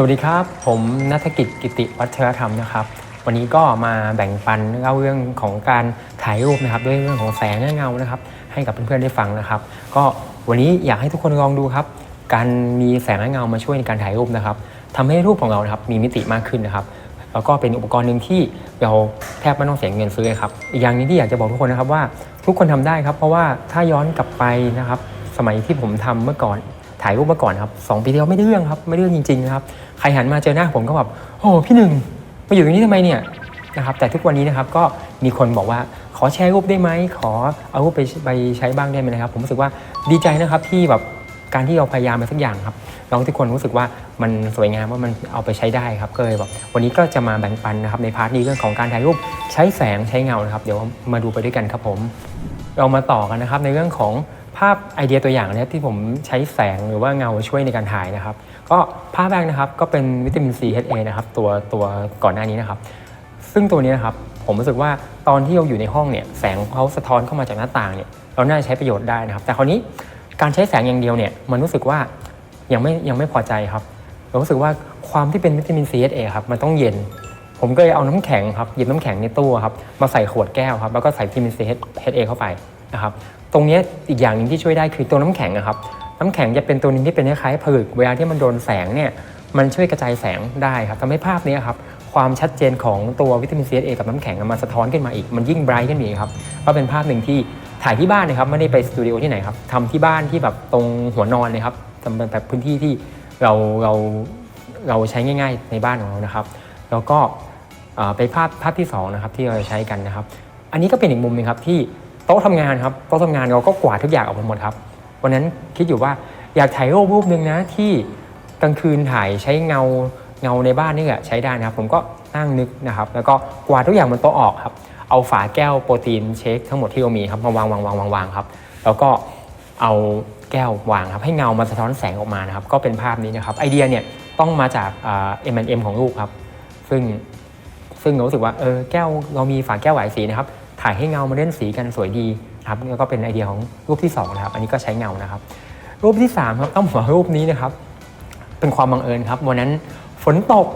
สวัสดีครับ ผมนัฐกิจกิติวัฒนธรรมนะครับ วันนี้ก็มาแบ่งปันเล่าเรื่องของการถ่ายรูปนะครับ ด้วยเรื่องของแสงและเงานะครับ ให้กับเพื่อนๆได้ฟังนะครับ ก็วันนี้อยากให้ทุกคนลองดูครับ การมีแสงและเงามาช่วยในการถ่ายรูปนะครับทำให้รูปของเรานะครับมีมิติมากขึ้นนะครับ แล้วก็เป็นอุปกรณ์หนึ่งที่เราแทบไม่ต้องเสียเงินซื้อเลยครับอีกอย่างนึงที่อยากจะบอกทุกคนนะครับว่าทุกคนทำได้ครับ เพราะว่าถ้าย้อนกลับไปนะครับ สมัยที่ผมทำเมื่อก่อน ถ่ายรูปเมื่อก่อนครับสองปีที่แล้วไม่ได้เรื่องครับ ไม่ได้เรื่องจริงๆนะครับใครหันมาเจอหน้าผมก็แบบโอ้พี่หนึ่งมาอยู่ตรงนี้ทำไมเนี่ยนะครับแต่ทุกวันนี้นะครับก็มีคนบอกว่าขอแชร์รูปได้ไหมขอเอารูปไปไปใช้บ้างได้ไหมนะครับ ผมรู้สึกว่าดีใจนะครับที่แบบการที่เราพยายามมาสักอย่างครับเราทุกคนรู้สึกว่ามันสวยงามว่ามันเอาไปใช้ได้ครับก็เลยแบบวันนี้ก็จะมาแบ่งปันนะครับในพาร์ทนี้เรื่องของการถ่ายรูปใช้แสงใช้เงานะครับ เดี๋ยวมาดูไปด้วยกันครับผม เรามาต่อกันนะครับในเรื่องของ ภาพไอเดียตัวอย่างเนี่ยที่ผมใช้แสงหรือว่าเงาช่วยในการถ่ายนะครับ ก็ภาพแรกนะครับก็เป็นวิตามิน C HA นะครับตัวตัวก่อนหน้านี้นะครับ ซึ่งตัวนี้นะครับผมรู้สึกว่าตอนที่เราอยู่ในห้องเนี่ยแสงเขาสะท้อนเข้ามาจากหน้าต่างเนี่ยเราน่าจะใช้ประโยชน์ได้นะครับ แต่คราวนี้การใช้แสงอย่างเดียวเนี่ยมันรู้สึกว่ายังไม่ยังไม่พอใจครับเรารู้สึกว่าความที่เป็นวิตามิน C HA ครับมันต้องเย็นผมก็เลยเอาน้ำแข็งครับหยิบน้ำแข็งในตู้ครับมาใส่ขวดแก้วครับแล้วก็ใส่วิตามินซีเฮดเอเข้าไปนะครับ ตรงนี้อีกอย่างหนึ่งที่ช่วยได้คือตัวน้ำแข็งนะครับน้ำแข็งจะเป็นตัวนึงที่เป็นคล้ายๆผลึกเวลาที่มันโดนแสงเนี่ยมันช่วยกระจายแสงได้ครับทำให้ภาพนี้ครับความชัดเจนของตัววิตามินซีเอกับน้ำแข็งมันสะท้อนขึ้นมาอีกมันยิ่งไบรท์ขึ้นอีกครับก็เป็นภาพหนึ่งที่ถ่ายที่บ้านนะครับไม่ได้ไปสตูดิโอที่ไหนครับทำที่บ้านที่แบบตรงหัวนอนเลยครับทำเป็นแบบพื้นที่ที่เราเราเราใช้ง่าย ๆ ในบ้านของเรานะครับ แล้วก็ไปภาพภาพที่สองนะครับที่เราจะใช้กันนะครับ อันนี้ก็เป็นอีกมุมหนึงครับที่ โต๊ะทำงานครับโต๊ะทำงานเราก็กวาดทุกอย่างออกไปหมดครับวันนั้นคิดอยู่ว่าอยากถ่ายรูปรูปหนึ่งนะที่กลางคืนถ่ายใช้เงาเงาในบ้านนี่แหละใช้ได้นะครับ ผมก็นั่งนึกนะครับ แล้วก็กวาดทุกอย่างบนโต๊ะออกครับ เอาฝาแก้วโปรตีนเชคทั้งหมดที่เรามีครับมาวางวางวางวางวางครับ แล้วก็เอาแก้ววางครับให้เงามาสะท้อนแสงออกมานะครับ ก็เป็นภาพนี้นะครับไอเดียเนี่ยต้องมาจากเอ็มแอนเอ็มของลูกครับ ซึ่งซึ่งเรารู้สึกว่าเออแก้วเรามีฝาแก้วหลายสีนะครับ ถ่ายให้เงามาเล่นสีกันสวยดีครับแล้วก็เป็นไอเดียของรูปที่สองนะครับอันนี้ก็ใช้เงานะครับ รูปที่สามครับต้องบอกว่ารูปนี้นะครับ เป็นความบังเอิญครับวันนั้นฝนตก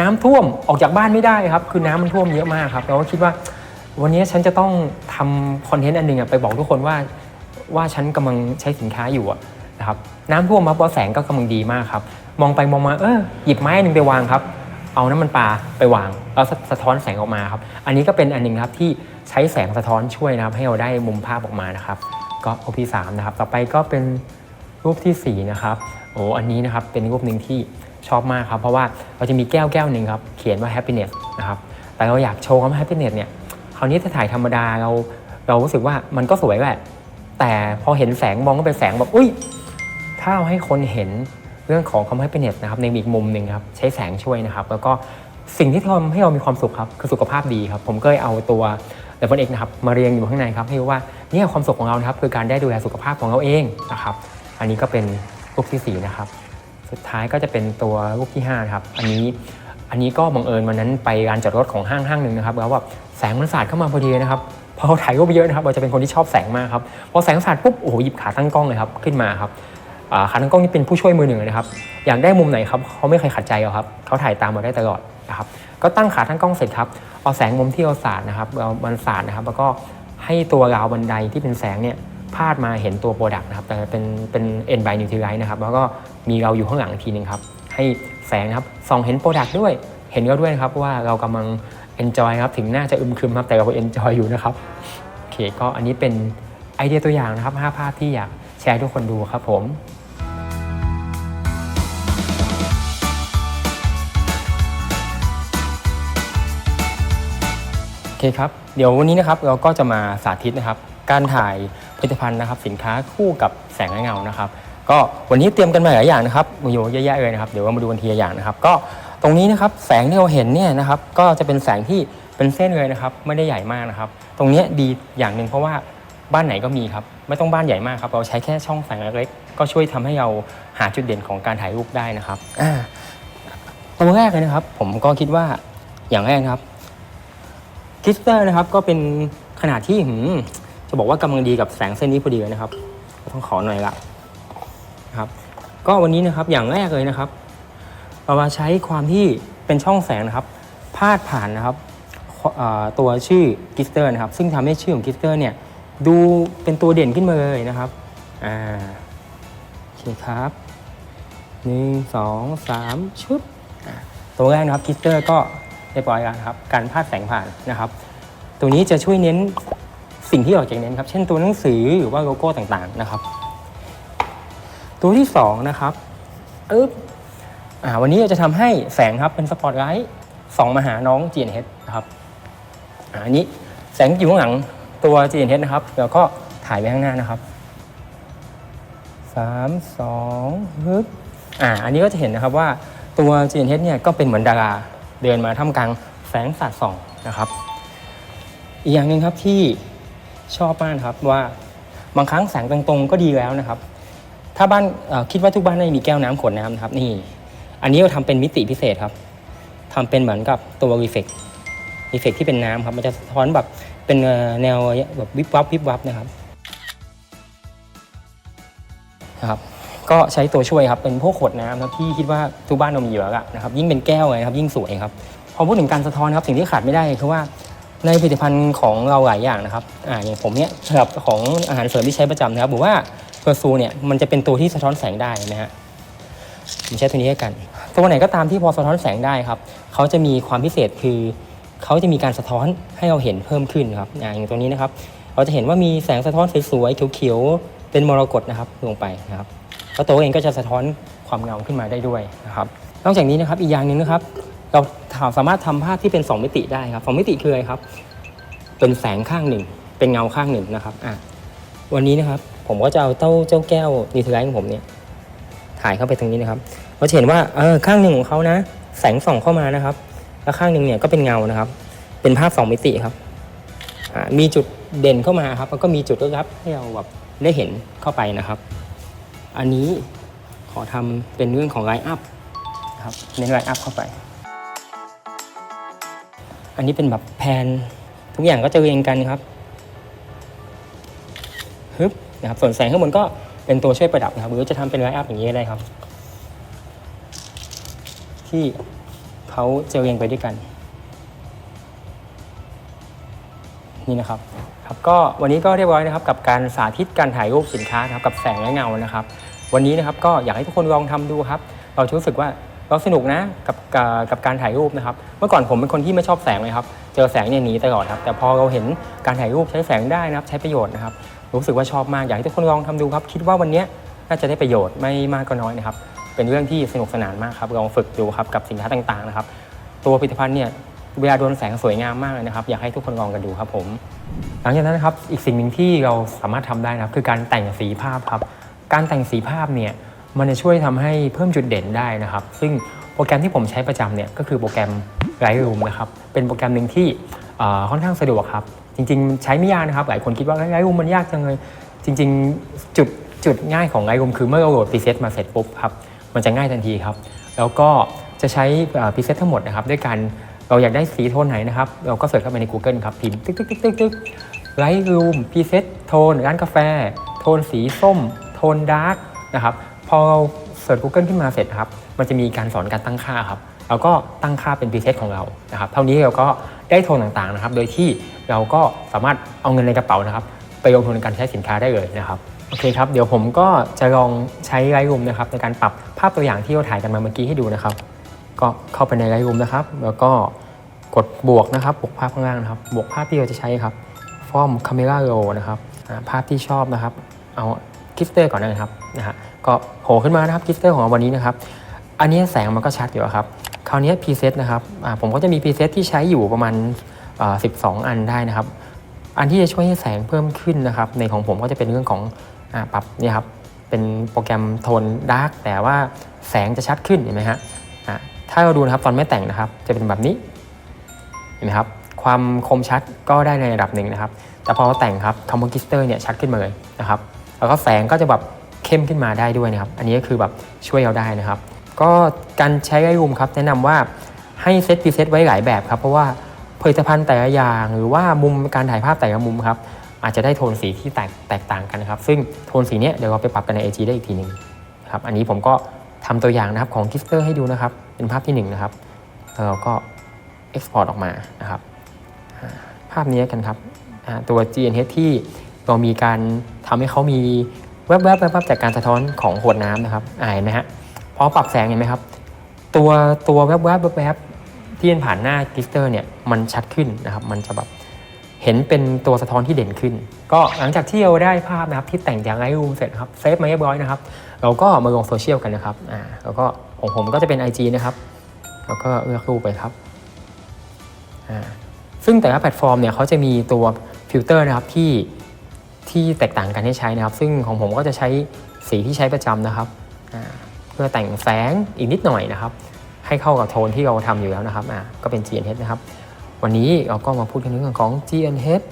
น้ำท่วมออกจากบ้านไม่ได้ครับ คือน้ำมันท่วมเยอะมากครับเราก็คิดว่า วันนี้ฉันจะต้องทำคอนเทนต์อันหนึ่งไปบอกทุกคนว่าว่าฉันกำลังใช้สินค้าอยู่นะครับน้ำท่วมมาเพราะแสงก็กำลังดีมากครับมองไปมองมาเออหยิบไม้หนึ่งไปวางครับ เอาน้ำมันปลาไปวางแล้วสะสะท้อนแสงออกมาครับ อันนี้ก็เป็นอันหนึ่งครับที่ ใช้แสงสะท้อนช่วยนะครับ ให้เราได้มุมภาพออกมานะครับ ก็รูปที่สามนะครับ ต่อไปก็เป็นรูปที่สี่นะครับโอ้อันนี้นะครับเป็นรูปหนึ่งที่ชอบมากครับ เพราะว่าเราจะมีแก้วแก้วหนึ่งครับ เขียนว่า happiness นะครับ แต่เราอยากโชว์คำว่า happiness เนี่ยคราวนี้ถ้าถ่ายธรรมดาเราเรารู้สึกว่ามันก็สวยแหละแต่พอเห็นแสงมองก็เป็นแสงแบบอุ้ยถ้าเราให้คนเห็นเรื่องของคำให้เป็นเน็ตนะครับในอีกมุมหนึ่งครับใช้แสงช่วยนะครับ แล้วก็สิ่งที่ทำให้เรามีความสุขครับคือสุขภาพดีครับ ผมก็เลยเอาตัว เดฟอนเอกนะครับมาเรียงอยู่ข้างในครับให้รู้ว่าเนี่ยความสุขของเรานะครับคือการได้ดูแลสุขภาพของเราเองนะครับอันนี้ก็เป็นรูปที่สี่นะครับสุดท้ายก็จะเป็นตัวรูปที่5นะครับอันนี้อันนี้ก็บังเอิญวันนั้นไปร้านจอดรถของห้างห้างหนึ่งนะครับแล้วแบบแสงมันสาดเข้ามาพอดีนะครับพอเขาถ่ายรูปไปเยอะนะครับเราจะเป็นคนที่ชอบแสงมากครับพอแสงสาดปุ๊บโอ้โหหยิบขาตั้งกล้องเลยครับขึ้นมาครับขาตั้งกล้องนี่เป็นผู้ช่วยมือหนึ่งเลยนะครับอยากได้มุมไหนครับเขาไม่เคยขัดใจเราครับเขาถ่ายตามมาได้ตลอดนะครับ ก็ตั้งขาตั้งกล้องเสร็จครับเอาแสงมุมที่เราสาดนะครับเรามันสาดนะครับ แล้วก็ให้ตัวราวบันไดที่เป็นแสงเนี่ยพาดมาเห็นตัวโปรดักต์นะครับแต่เป็นเป็นเอ็นไบนิวทรไลท์นะครับแล้วก็มีเราอยู่ข้างหลังอีกทีหนึงครับให้แสงนะครับส่องเห็นโปรดักต์ด้วยเห็นก็ด้วยนะครับว่าเรากำลัง enjoy ครับถึงหน้าจะอึมครึมครับแต่เราก็ enjoy อยู่นะครับโอเคก็อันนี้เป็นไอเดียตัวอย่างนะครับ5ภาพที่อยากแชร์ทุกคนดูครับผม เคครับ เดี๋ยววันนี้นะครับเราก็จะมาสาธิตนะครับ การถ่ายผลิตภัณฑ์นะครับ สินค้าคู่กับแสงและเงานะครับ ก็วันนี้เตรียมกันมาหลายอย่างนะครับมีอยู่เยอะแยะเลยนะครับ เดี๋ยวเรามาดูกันทีละอย่างนะครับ ก็ตรงนี้นะครับแสงที่เราเห็นเนี่ยนะครับ ก็จะเป็นแสงที่เป็นเส้นเลยนะครับ ไม่ได้ใหญ่มากนะครับ ตรงเนี้ยดีอย่างหนึ่งเพราะว่าบ้านไหนก็มีครับ ไม่ต้องบ้านใหญ่มากครับ เราใช้แค่ช่องแสงเล็กๆก็ช่วยทำให้เราหาจุดเด่นของการถ่ายรูปได้นะครับอ่าตัวแรกเลยนะครับ ผมก็คิดว่าอย่างแรกนะครับ คิสเตอร์นะครับก็เป็นขนาดที่จะบอกว่ากำลังดีกับแสงเส้นนี้พอดีเลยนะครับ ต้องขอหน่อยละนะครับ ก็วันนี้นะครับอย่างแรกเลยนะครับ เรามาใช้ความที่เป็นช่องแสงนะครับ พาดผ่านนะครับตัวชื่อกิสเตอร์นะครับ ซึ่งทำให้ชื่อของกิสเตอร์เนี่ยดูเป็นตัวเด่นขึ้นมาเลยนะครับอ่าโอเคครับหนึ่งสองสามชุด ตัวแรกนะครับกิสเตอร์ก็ เรียบร้อยแล้วนะครับการพาดแสงผ่านนะครับ ตัวนี้จะช่วยเน้นสิ่งที่ออกจากเน้นครับ เช่นตัวหนังสือหรือว่าโลโก้ต่างๆนะครับ ตัวที่สองนะครับอึ๊บอ่าวันนี้เราจะทำให้แสงครับเป็นสปอตไลท์ส่องมาหาน้อง g n h นะครับอ่าอันนี้แสงอยู่ข้างหลังตัว g n h นะครับแล้วก็ถ่ายไปข้างหน้านะครับสามสองฮึบอ่าอันนี้ก็จะเห็นนะครับว่าตัว g n h เนี่ยก็เป็นเหมือนดารา เดินมาท่ามกลางแสงสาดส่องนะครับ อีกอย่างหนึ่งครับที่ชอบมากนครับว่าบางครั้งแสงตรงๆก็ดีแล้วนะครับ ถ้าบ้านคิดว่าทุกบ้านน่าจะมีแก้วน้ำขวดน้ำนะครับนี่ อันนี้เราทำเป็นมิติพิเศษครับทำเป็นเหมือนกับตัวรีเฟกรีเฟกที่เป็นน้ำครับ มันจะสะท้อนแบบเป็นแนวแบบวิบวับวิบวับนะครับนะครับ ก็ใช้ตัวช่วยครับเป็นพวกขวดน้ำนะครับที่คิดว่าทุกบ้านเรามีอยู่แล้วอะนะครับยิ่งเป็นแก้วเลยนะครับยิ่งสวยครับพอพูดถึงการสะท้อนครับสิ่งที่ขาดไม่ได้คือว่าในผลิตภัณฑ์ของเราหลายอย่างนะครับอ่าอย่างผมเนี่ยสำหรับของอาหารเสริมที่ใช้ประจำนะครับบอกว่าเปอร์ซูเนี่ยมันจะเป็นตัวที่สะท้อนแสงได้นะฮะผมใช้ตัวนี้ให้กัน ตัวไหนก็ตามที่พอสะท้อนแสงได้ครับเขาจะมีความพิเศษคือเขาจะมีการสะท้อนให้เราเห็นเพิ่มขึ้นครับอ่าอย่างตัวนี้นะครับ เราจะเห็นว่ามีแสงสะท้อนสวยๆเขียวๆเป็นมรกตนะครับลงไปนะครับ แล้วตัวเองก็จะสะท้อนความเงาขึ้นมาได้ด้วยนะครับนอกจากนี้นะครับอีกอย่างหนึ่งนะครับ เราสามารถทำภาพที่เป็น 2 มิติได้ครับสองมิติคืออะไรครับ เป็นแสงข้างหนึ่ง เป็นเงาข้างหนึ่งนะครับอะวันนี้นะครับผมก็จะเอาเต้าเจ้าแก้วนิวทไลท์ของผมเนี่ยถ่ายเข้าไปตรงนี้นะครับเราจะเห็นว่าเออข้างหนึ่งของเขานะ แสงส่องเข้ามานะครับ แล้วข้างหนึ่งเนี่ยก็เป็นเงานะครับ เป็นภาพสองมิติครับมีจุดเด่นเข้ามาครับแล้วก็มีจุดลึกลับให้เราแบบได้เห็นเข้าไปนะครับ อันนี้ขอทำเป็นเรื่องของไลน์อัพนะครับเน้นไลน์อัพเข้าไป อันนี้เป็นแบบแพนทุกอย่างก็จะเรียงกันครับฮึบนะครับส่วนแสงข้างบนก็เป็นตัวช่วยประดับนะครับหรือจะทำเป็นไลน์อัพอย่างนี้ก็ได้ครับ ที่เขาจะเรียงไปด้วยกัน นี่นะครับครับก็วันนี้ก็เรียบร้อยนะครับกับการสาธิตการถ่ายรูปสินค้านะครับกับแสงและเงานะครับ วันนี้นะครับก็อยากให้ทุกคนลองทำดูครับ เราจะรู้สึกว่าเราสนุกนะกับกับกับการถ่ายรูปนะครับ เมื่อก่อนผมเป็นคนที่ไม่ชอบแสงเลยครับ เจอแสงเนี่ยหนีตลอดครับ แต่พอเราเห็นการถ่ายรูปใช้แสงได้นะครับ ใช้ประโยชน์นะครับ รู้สึกว่าชอบมากอยากให้ทุกคนลองทำดูครับ คิดว่าวันนี้น่าจะได้ประโยชน์ไม่มากก็น้อยนะครับ เป็นเรื่องที่สนุกสนานมากครับลองฝึกดูครับกับสินค้าต่างๆนะครับ ตัวผลิตภัณฑ์เนี่ย เวลาโดนแสงสวยงามมากเลยนะครับ อยากให้ทุกคนลองกันดูครับผม หลังจากนั้นนะครับอีกสิ่งหนึ่งที่เราสามารถทำได้นะครับคือการแต่งสีภาพครับ การแต่งสีภาพเนี่ยมันจะช่วยทำให้เพิ่มจุดเด่นได้นะครับ ซึ่งโปรแกรมที่ผมใช้ประจำเนี่ยก็คือโปรแกรม Lightroom นะครับเป็นโปรแกรมหนึ่งที่ค่อนข้างสะดวกครับ จริง ๆ ใช้ไม่ยากนะครับ หลายคนคิดว่า Lightroom มันยากจังเลย จริง ๆ จุดจุดง่ายของ Lightroom คือเมื่อเราโหลด preset มาเสร็จปุ๊บครับมันจะง่ายทันทีครับ แล้วก็จะใช้พรีเซตทั้งหมดนะครับด้วยการ เราอยากได้สีโทนไหนนะครับ เราก็เสิร์ชเข้าไปใน Google ครับ พิมพ์ตึ๊กตึ๊กตึ๊กตึ๊กตึ๊กไลท์รูมพรีเซตโทนร้านกาแฟ โทนสีส้ม โทนดาร์กนะครับพอเราเสิร์ช Google ขึ้นมาเสร็จครับ มันจะมีการสอนการตั้งค่าครับเราก็ตั้งค่าเป็นพรีเซตของเรานะครับ เท่านี้เราก็ได้โทนต่างๆนะครับ โดยที่เราก็สามารถเอาเงินในกระเป๋านะครับ ไปลงทุนในการใช้สินค้าได้เลยนะครับโอเคครับ เดี๋ยวผมก็จะลองใช้ไลท์รูมนะครับในการปรับภาพตัวอย่างที่เราถ่ายกันมาเมื่อกี้ให้ดูนะครับ ก็เข้าไปในไลท์รูมนะครับ แล้วก็กดบวกนะครับ บวกภาพข้างล่างนะครับ บวกภาพที่เราจะใช้ครับฟอร์มคาเมราโรนะครับภาพที่ชอบนะครับ เอาคิสเตอร์ก่อนนะครับนะฮะก็โผล่ขึ้นมานะครับคิสเตอร์ของเราวันนี้นะครับ อันนี้แสงมันก็ชัดอยู่ครับ คราวนี้พรีเซตนะครับผมก็จะมีพรีเซตที่ใช้อยู่ประมาณ 12 อันได้นะครับ อันที่จะช่วยให้แสงเพิ่มขึ้นนะครับ ในของผมก็จะเป็นเรื่องของอปรับนี่ครับเป็นโปรแกรมโทนดาร์กแต่ว่าแสงจะชัดขึ้นเห็นไหมฮะอะ ถ้าเราดูนะครับตอนไม่แต่งนะครับ จะเป็นแบบนี้เห็นไหมครับความคมชัดก็ได้ในระดับหนึ่งนะครับ แต่พอเราแต่งครับคอมโพกิสเตอร์เนี่ยชัดขึ้นมาเลยนะครับแล้วก็แสงก็จะแบบเข้มขึ้นมาได้ด้วยนะครับ อันนี้ก็คือแบบช่วยเราได้นะครับ ก็การใช้ไลท์รูมครับแนะนำว่าให้เซตพรีเซตไว้หลายแบบครับ เพราะว่าผลิตภัณฑ์แต่ละอย่างหรือว่ามุมการถ่ายภาพแต่ละมุมครับอาจจะได้โทนสีที่แตกแตกต่างกันนะครับ ซึ่งโทนสีเนี้ยเดี๋ยวเราไปปรับกันใน AG ได้อีกทีหนึ่งครับ อันนี้ผมก็ ทำตัวอย่างนะครับของกิฟเตอร์ให้ดูนะครับ เป็นภาพที่หนึ่งนะครับเราก็ export ออกมานะครับ ภาพนี้กันครับตัว GNH ที่เรามีการทำให้เขามีแวบๆแวบๆจากการสะท้อนของขวดน้ำนะครับอ่านไหมฮะพอปรับแสงเห็นไหมครับ ตัวตัวแวบๆแวบๆที่เห็นผ่านหน้ากิฟเตอร์เนี่ยมันชัดขึ้นนะครับ มันจะแบบเห็นเป็นตัวสะท้อนที่เด่นขึ้น ก็หลังจากที่เราได้ภาพนะครับที่แต่งจากไลท์รูมเสร็จครับเซฟมาเรียบร้อยนะครับ เราก็มาลงโซเชียลกันนะครับอ่าแล้วก็ของผมก็จะเป็น IG นะครับ แล้วก็เลือกรูปไปครับอ่าซึ่งแต่ละแพลตฟอร์มเนี่ยเขาจะมีตัวฟิลเตอร์นะครับที่ที่แตกต่างกันให้ใช้นะครับ ซึ่งของผมก็จะใช้สีที่ใช้ประจำนะครับอ่าเพื่อแต่งแสงอีกนิดหน่อยนะครับ ให้เข้ากับโทนที่เราทำอยู่แล้วนะครับอ่าก็เป็น GNH นะครับ วันนี้เราก็มาพูดกันเรื่องของ GNH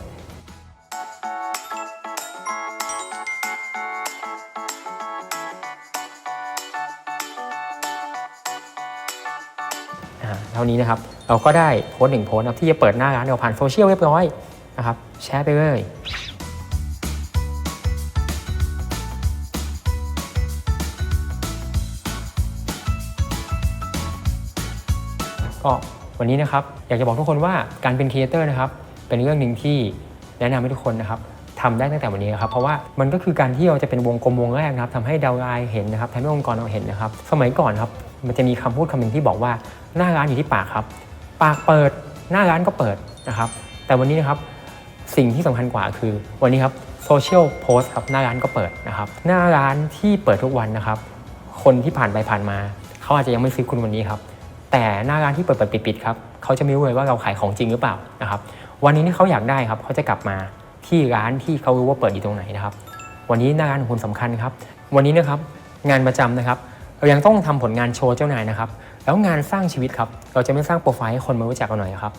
เท่านี้นะครับ เราก็ได้โพสต์หนึ่งโพสต์นะครับที่จะเปิดหน้าร้านเราผ่านโซเชียลเรียบร้อยนะครับแชร์ไปเลยก็วันนี้นะครับอยากจะบอกทุกคนว่าการเป็นครีเอเตอร์นะครับเป็นเรื่องหนึ่งที่แนะนำให้ทุกคนนะครับทำได้ตั้งแต่วันนี้ครับเพราะว่ามันก็คือการที่เราจะเป็นวงกลมวงแรกนะครับทำให้ดาวไลน์เห็นนะครับทำให้องค์กรเราเห็นนะครับ สมัยก่อนครับมันจะมีคำพูดคำหนึ่งที่บอกว่า หน้าร้านอยู่ที่ปากครับ ปากเปิดหน้าร้านก็เปิดนะครับ แต่วันนี้นะครับสิ่งที่สำคัญกว่าคือวันนี้ครับโซเชียลโพสต์ครับหน้าร้านก็เปิดนะครับ หน้าร้านที่เปิดทุกวันนะครับ คนที่ผ่านไปผ่านมา เขาอาจจะยังไม่ซื้อคุณวันนี้ครับ แต่หน้าร้านที่เปิดเปิดปิดปิดครับเขาจะไม่รู้เลยว่าเราขายของจริงหรือเปล่านะครับวันนี้ที่เขาอยากได้ครับเขาจะกลับมาที่ร้านที่เขารู้ว่าเปิดอยู่ตรงไหนนะครับ วันนี้หน้าร้านของคุณสำคัญครับ วันนี้นะครับงานประจำนะครับ เรายังต้องทำผลงานโชว์เจ้านายนะครับ แล้วงานสร้างชีวิตครับ เราจะไม่สร้างโปรไฟล์ให้คนมารู้จักเราหน่อยครับ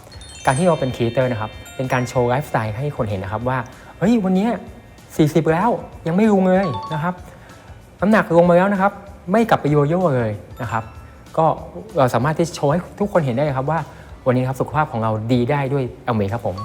การที่เราเป็นครีเอเตอร์นะครับ เป็นการโชว์ไลฟ์สไตล์ให้คนเห็นนะครับว่า เฮ้ย วันนี้ 40 แล้วยังไม่ลงเลยนะครับ น้ำหนักลงมาแล้วนะครับ ไม่กลับไปโยโย่เลยนะครับ ก็เราสามารถที่โชว์ให้ทุกคนเห็นได้ครับว่า วันนี้ครับสุขภาพของเราดีได้ด้วยเอเมครับผม